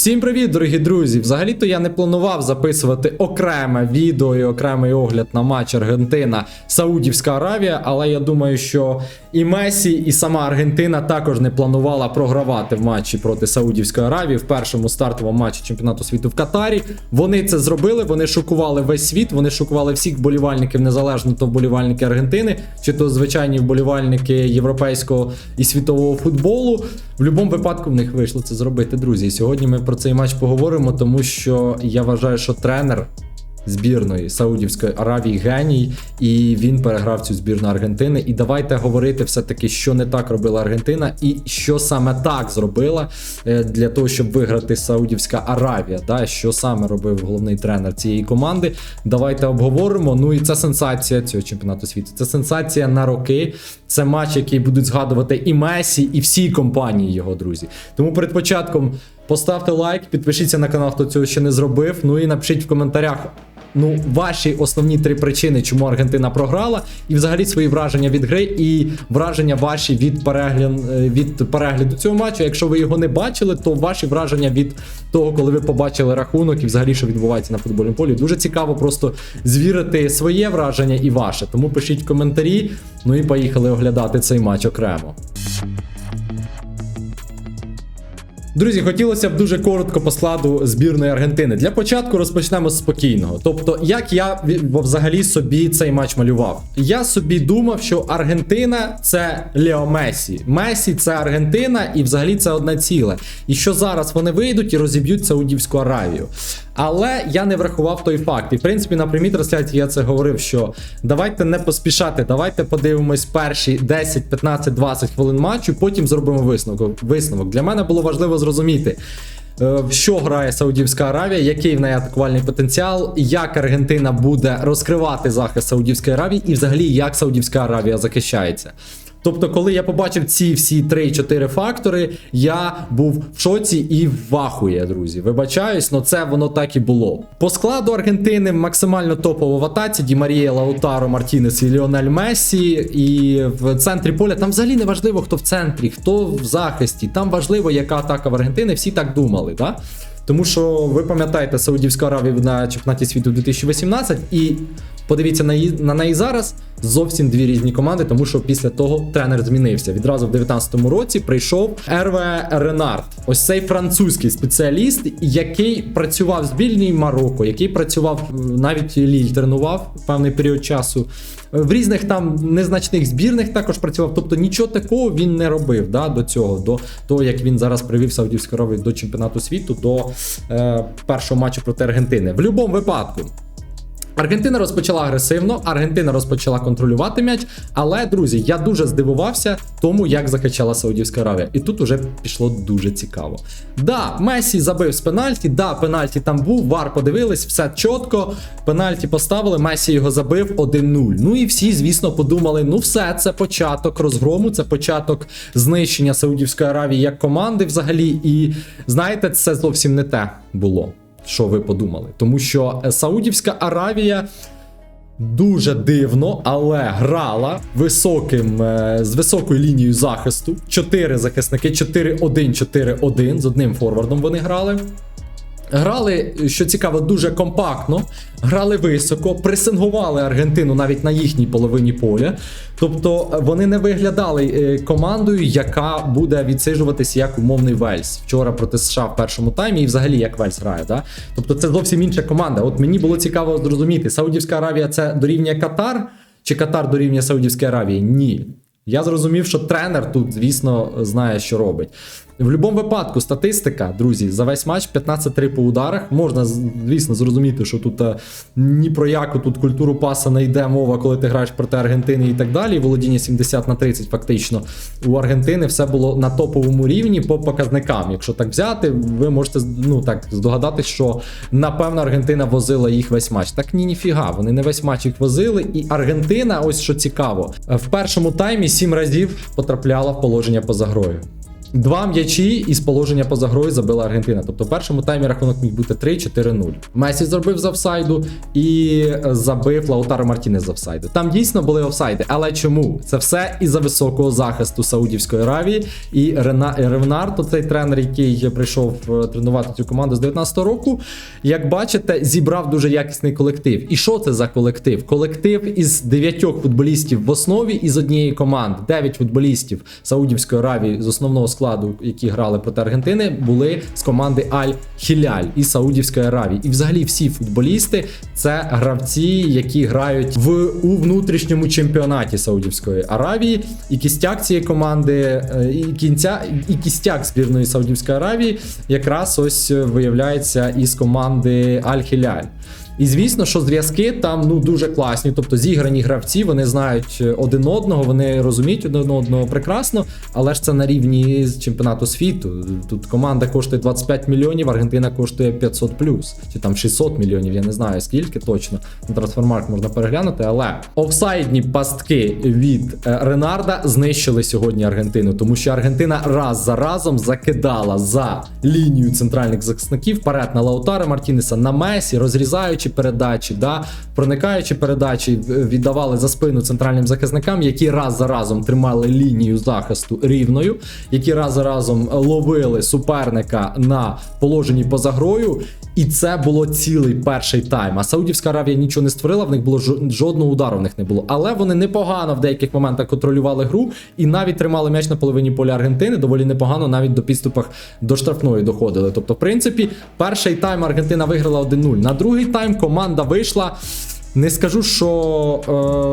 Всім привіт, дорогі друзі! Взагалі-то я не планував записувати окреме відео і окремий огляд на матч Аргентина Саудівська Аравія, але я думаю, що і Месі, і сама Аргентина також не планувала програвати в матчі проти Саудівської Аравії в першому стартовому матчі чемпіонату світу в Катарі. Вони це зробили, вони шокували весь світ, вони шокували всіх вболівальників, незалежно то вболівальники Аргентини, чи то звичайні вболівальники європейського і світового футболу. В будь-якому випадку в них вийшло це зробити, друзі. Сьогодні ми про цей матч поговоримо, тому що я вважаю, що тренер збірної Саудівської Аравії геній, і він переграв цю збірну Аргентини. І давайте говорити все-таки, що не так робила Аргентина, і що саме так зробила е, для того, щоб виграти Саудівська Аравія. Да? Що саме робив головний тренер цієї команди. Давайте обговоримо. Ну і це сенсація цього чемпіонату світу. Це сенсація на роки. Це матч, який будуть згадувати і Месі, і всі компанії його друзі. Тому перед початком поставте лайк, підпишіться на канал, хто цього ще не зробив. Ну і напишіть в коментарях. Ну, ваші основні три причини, чому Аргентина програла, і взагалі свої враження від гри, і враження ваші від перегляду, від перегляду цього матчу. Якщо ви його не бачили, то ваші враження від того, коли ви побачили рахунок і взагалі що відбувається на футбольному полі. Дуже цікаво просто звірити своє враження і ваше. Тому пишіть коментарі. Ну і поїхали оглядати цей матч окремо. Друзі, хотілося б дуже коротко по складу збірної Аргентини. Для початку розпочнемо з спокійного. Тобто, як я взагалі собі цей матч малював? Я собі думав, що Аргентина це Лео Месі. Месі це Аргентина, і взагалі це одне ціле. І що зараз вони вийдуть і розіб'ють Саудівську Аравію. Але я не врахував той факт. І в принципі на прямій трансляції я це говорив, що давайте не поспішати, давайте подивимось перші 10, 15, 20 хвилин матчу, потім зробимо висновок. Висновок. Для мене було важливо зрозуміти. е, в Що грає Саудівська Аравія, який в неї атакувальний потенціал, як Аргентина буде розкривати захист Саудівської Аравії, і взагалі як Саудівська Аравія захищається. Тобто, коли я побачив ці всі 3-4 фактори, я був в шоці і в вахує, друзі. Вибачаюсь, але це воно так і було. По складу Аргентини максимально топово в атаці Ді Марія, Лаутаро, Мартінес і Ліонель Мессі. І в центрі поля там взагалі не важливо, хто в центрі, хто в захисті. Там важливо, яка атака в Аргентини. Всі так думали, да? Тому що ви пам'ятаєте Саудівська Аравія на чемпіонаті світу 2018 і подивіться на, на неї зараз. Зовсім дві різні команди, тому що після того тренер змінився. Відразу в 19-му році прийшов Ерве Ренард. Ось цей французький спеціаліст, який працював в збірній Марокко, який працював навіть Ліль тренував певний період часу. В різних там незначних збірних також працював. Тобто нічого такого він не робив да, до цього, до того, як він зараз привів Саудівську Аравію до чемпіонату світу, до е, першого матчу проти Аргентини. В будь-якому випадку. Аргентина розпочала агресивно, Аргентина розпочала контролювати м'яч. Але, друзі, я дуже здивувався тому, як закачала Саудівська Аравія. І тут уже пішло дуже цікаво. Да, Месі забив з пенальті, да, пенальті там був, вар подивились, все чітко. Пенальті поставили, Месі його забив 1-0. Ну і всі, звісно, подумали: ну все, це початок розгрому, це початок знищення Саудівської Аравії як команди взагалі. І знаєте, це зовсім не те було що ви подумали. Тому що е, Саудівська Аравія. Дуже дивно, але грала високим е, з високою лінією захисту. Чотири захисники, 4-1-4-1. З одним форвардом вони грали. Грали, що цікаво, дуже компактно, грали високо, пресингували Аргентину навіть на їхній половині поля. Тобто е, вони не виглядали е, командою, яка буде відсиджуватись як умовний Вельс. Вчора проти США в першому таймі і взагалі як Вельс грає. Да? Тобто це зовсім інша команда. От мені було цікаво зрозуміти, Саудівська Аравія це дорівнює Катар, чи Катар дорівнює Саудівській Аравії? Ні. Я зрозумів, що тренер тут, звісно, знає, що робить. В будь-якому випадку, статистика, друзі, за весь матч 15-3 по ударах. Можна, звісно, зрозуміти, що тут е, ні про яку тут культуру паса не йде мова, коли ти граєш проти Аргентини і так далі. Володіння 70 на 30 фактично. У Аргентини все було на топовому рівні по показникам. Якщо так взяти, ви можете ну так здогадатись, що напевно Аргентина возила їх весь матч. Так ні, ніфіга, вони не весь матч їх возили. І Аргентина, ось що цікаво, в першому таймі 7 разів потрапляла в положення поза грою. Два м'ячі із положення поза грою забила Аргентина. Тобто в першому таймі рахунок міг бути 3-4-0. Месі зробив з офсайду і забив Лаутаро Мартінес з офсайду. Там дійсно були офсайди. Але чому? Це все із-за високого захисту Саудівської Аравії. І Рена... Ревнарто, цей тренер, який прийшов е, тренувати цю команду з 19-го року, як бачите, зібрав дуже якісний колектив. І що це за колектив? Колектив із дев'ятьох футболістів в основі із однієї команди. Дев'ять футболістів Саудівської Аравії з основного складу, які грали проти Аргентини, були з команди Аль Хіляль із Саудівської Аравії. І взагалі всі футболісти це гравці, які грають в у внутрішньому чемпіонаті Саудівської Аравії. І кістяк цієї команди, е, і кінця, і кістяк збірної Саудівської Аравії якраз ось е, виявляється із команди Аль Хіляль. І звісно, що зв'язки там ну дуже класні. Тобто зіграні гравці, вони знають е, один одного, вони розуміють один одного прекрасно, але ж це на рівні чемпіонату світу. Тут команда коштує 25 мільйонів, Аргентина коштує 500 плюс, чи там 600 мільйонів. Я не знаю скільки точно. На трансфермарк можна переглянути, але офсайдні пастки від е, Ренарда знищили сьогодні Аргентину, тому що Аргентина раз за разом закидала за лінію центральних захисників вперед на Лаутара Мартінеса на Месі, розрізаючи передачі, да, проникаючи передачі, віддавали за спину центральним захисникам, які раз за разом тримали лінію захисту рівною, які раз за разом ловили суперника на положенні поза грою. І це було цілий перший тайм. А Саудівська Аравія нічого не створила, в них було жодного удару в них не було. Але вони непогано в деяких моментах контролювали гру і навіть тримали м'яч на половині поля Аргентини. Доволі непогано навіть до підступах до штрафної доходили. Тобто, в принципі, перший тайм Аргентина виграла 1-0. На другий тайм команда вийшла. Не скажу, що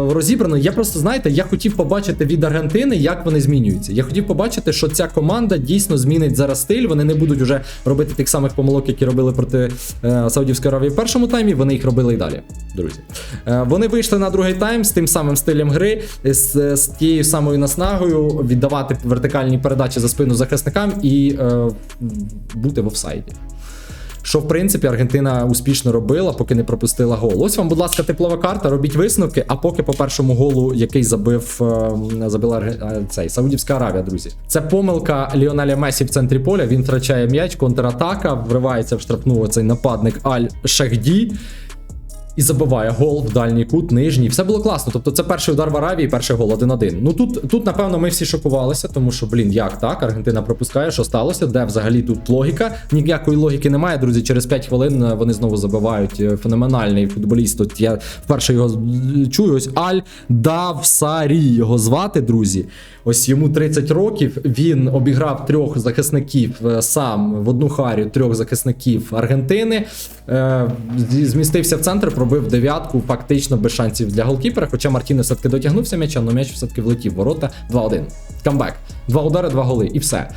е, розібрано. Я просто знаєте, я хотів побачити від Аргентини, як вони змінюються. Я хотів побачити, що ця команда дійсно змінить зараз стиль. Вони не будуть вже робити тих самих помилок, які робили проти е, Саудівської Аравії в першому таймі. Вони їх робили і далі, друзі. Е, вони вийшли на другий тайм з тим самим стилем гри, з, з тією самою наснагою віддавати вертикальні передачі за спину захисникам і е, бути в офсайді. Що в принципі Аргентина успішно робила, поки не пропустила гол. Ось вам, будь ласка, теплова карта, робіть висновки. А поки по першому голу, який забив е, забила е, цей Саудівська Аравія, друзі. Це помилка Ліоналя Месі в центрі поля. Він втрачає м'яч, контратака, вривається в штрафну цей нападник Аль Шахді. І забиває гол в дальній кут, нижній. Все було класно. Тобто це перший удар в Аравії, перший гол 1-1. Ну тут, тут, напевно, ми всі шокувалися, тому що, блін, як так? Аргентина пропускає, що сталося? Де взагалі тут логіка? Ніякої логіки немає, друзі. Через 5 хвилин е, вони знову забивають Е, феноменальний футболіст. Тут я вперше його чую. Ось Аль Давсарі його звати, друзі. Ось йому 30 років. Він обіграв трьох захисників е, сам в одну харю трьох захисників Аргентини. Змістився в центр, пробив дев'ятку, фактично без шансів для голкіпера. Хоча Мартінес все-таки дотягнувся м'яча, але м'яч все-таки влетів. Ворота 2-1. Камбек. Два удари, два голи, і все.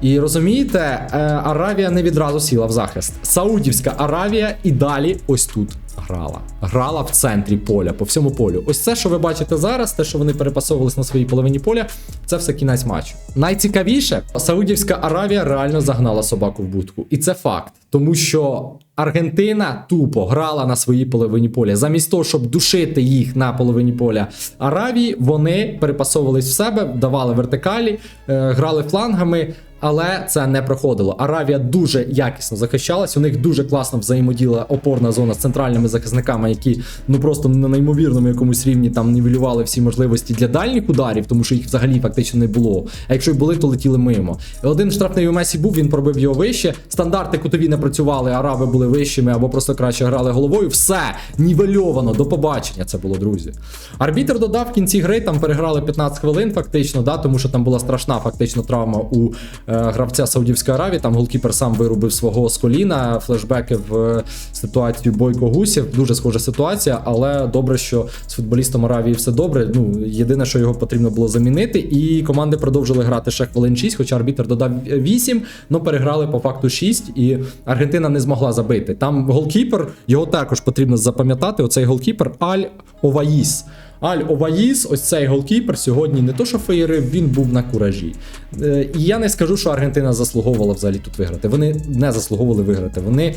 І розумієте, е, Аравія не відразу сіла в захист. Саудівська Аравія і далі ось тут грала. Грала в центрі поля, по всьому полю. Ось це, що ви бачите зараз, те, що вони перепасовувались на своїй половині поля, це все кінець матчу. Найцікавіше, Саудівська Аравія реально загнала собаку в будку. І це факт. Тому що Аргентина тупо грала на своїй половині поля. Замість того, щоб душити їх на половині поля Аравії, вони перепасовувались в себе, давали вертикалі, е, грали флангами. Але це не проходило. Аравія дуже якісно захищалась. У них дуже класно взаємоділа опорна зона з центральними захисниками, які ну просто на неймовірному якомусь рівні там нівелювали всі можливості для дальніх ударів, тому що їх взагалі фактично не було. А якщо й були, то летіли мимо. Один штрафний у Месі був, він пробив його вище. Стандарти кутові не працювали, араби були вищими або просто краще грали головою. Все нівельовано. До побачення. Це було друзі. Арбітер додав в кінці гри, там переграли 15 хвилин, фактично, да, тому що там була страшна фактично травма у е, гравця Саудівської Аравії. Там голкіпер сам вирубив свого з коліна. Флешбеки в е, ситуацію Бойко Гусів. Дуже схожа ситуація, але добре, що з футболістом Аравії все добре. Ну єдине, що його потрібно було замінити, і команди продовжили грати ще хвилин 6, хоча арбітер додав 8, але переграли по факту 6, і Аргентина не змогла забити. Там голкіпер, його також потрібно запам'ятати. Оцей голкіпер Аль Оваїс. Аль Оваїс, ось цей голкіпер, сьогодні не то, що феєрив, він був на куражі. Е, І я не скажу, що Аргентина заслуговувала взагалі тут виграти. Вони не заслуговували виграти. Вони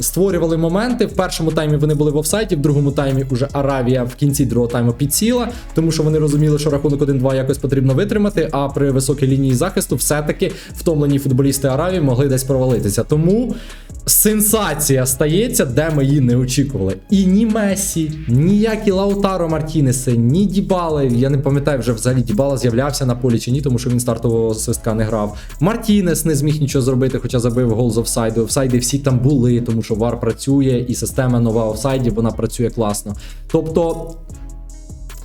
створювали моменти. В першому таймі вони були в офсайді, в другому таймі уже Аравія в кінці другого тайму підсіла, тому що вони розуміли, що рахунок 1-2 якось потрібно витримати. А при високій лінії захисту все-таки втомлені футболісти Аравії могли десь провалитися. Тому сенсація стається, де ми її не очікували. І ні Месі, ніякі Лаутаро Мартінеси, ні Дібали. Я не пам'ятаю вже взагалі Дібала з'являвся на полі чи ні, тому що він стартового свистка не грав. Мартінес не зміг нічого зробити, хоча забив гол з офсайду. Офсайди всі там були, тому що VAR працює, і система нова офсайдів вона працює класно. Тобто.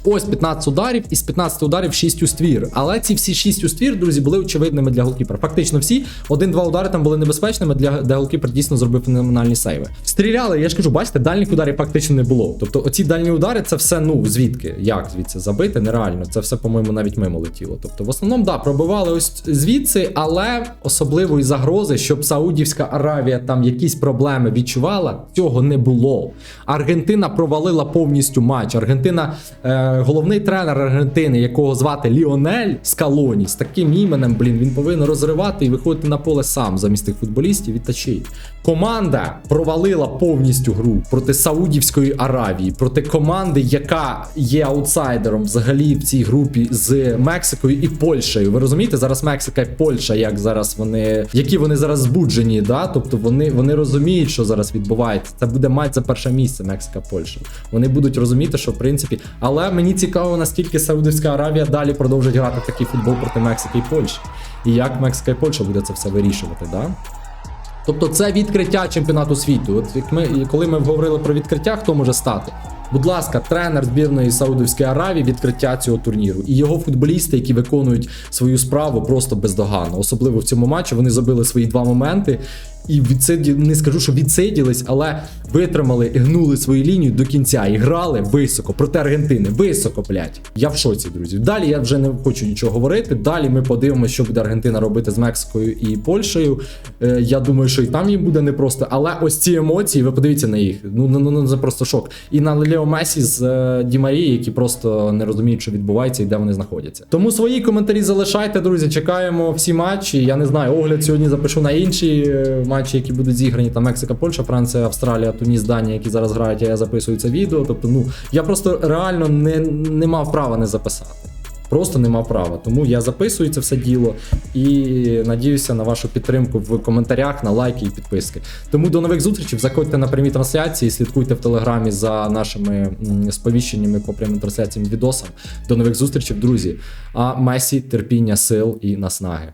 Ось 15 ударів, із 15 ударів 6 у ствір. Але ці всі 6 у ствір, друзі, були очевидними для голкіпера. Фактично всі. Один-два удари там були небезпечними, для де голкіпер дійсно зробив феноменальні сейви. Стріляли, я ж кажу, бачите, дальніх ударів фактично не було. Тобто, оці дальні удари це все, ну звідки? Як звідси забити? Нереально. Це все, по-моєму, навіть мимо летіло. Тобто, в основному, да, пробивали ось звідси, але особливої загрози, щоб Саудівська Аравія там якісь проблеми відчувала, цього не було. Аргентина провалила повністю матч. Аргентина, е, головний тренер Аргентини, якого звати Ліонель Скалоні, з таким іменем, блін, він повинен розривати і виходити на поле сам замість тих футболістів і тащить. Команда провалила повністю гру проти Саудівської Аравії, проти команди, яка є аутсайдером взагалі в цій групі з Мексикою і Польщею. Ви розумієте, зараз Мексика і Польща, як зараз вони, які вони зараз збуджені, да? Тобто вони, вони розуміють, що зараз відбувається. Це буде матч за перше місце Мексика Польща. Вони будуть розуміти, що в принципі, але мені цікаво, наскільки Саудівська Аравія далі продовжить грати такий футбол проти Мексики і Польщі. І як Мексика і Польща буде це все вирішувати, да? Тобто це відкриття чемпіонату світу. От як ми, коли ми говорили про відкриття, хто може стати? Будь ласка, тренер збірної Саудовської Аравії відкриття цього турніру. І його футболісти, які виконують свою справу просто бездоганно. Особливо в цьому матчі вони забили свої два моменти. І відсиді, не скажу, що відсиділись, але витримали і гнули свою лінію до кінця і грали високо проти Аргентини. Високо, блядь. Я в шоці, друзі. Далі я вже не хочу нічого говорити. Далі ми подивимося, що буде Аргентина робити з Мексикою і Польщею. Е, я думаю, що і там їм буде непросто. Але ось ці емоції, ви подивіться на їх. Ну ну ну це просто шок. І на Лео Месі з е, Ді які просто не розуміють, що відбувається і де вони знаходяться. Тому свої коментарі залишайте, друзі. Чекаємо всі матчі. Я не знаю, огляд сьогодні запишу на інші е, матчі, які будуть зіграні. Там Мексика, Польща, Франція, Австралія, Туніс, Данія, які зараз грають. а Я записую це відео. Тобто, ну я просто реально не, не мав права не записати. Просто не мав права. Тому я записую це все діло і надіюся на вашу підтримку в коментарях, на лайки і підписки. Тому до нових зустрічей. Заходьте на прямі трансляції, слідкуйте в телеграмі за нашими сповіщеннями по прямим трансляціям відосам. До нових зустрічей, друзі. А Месі, терпіння, сил і наснаги.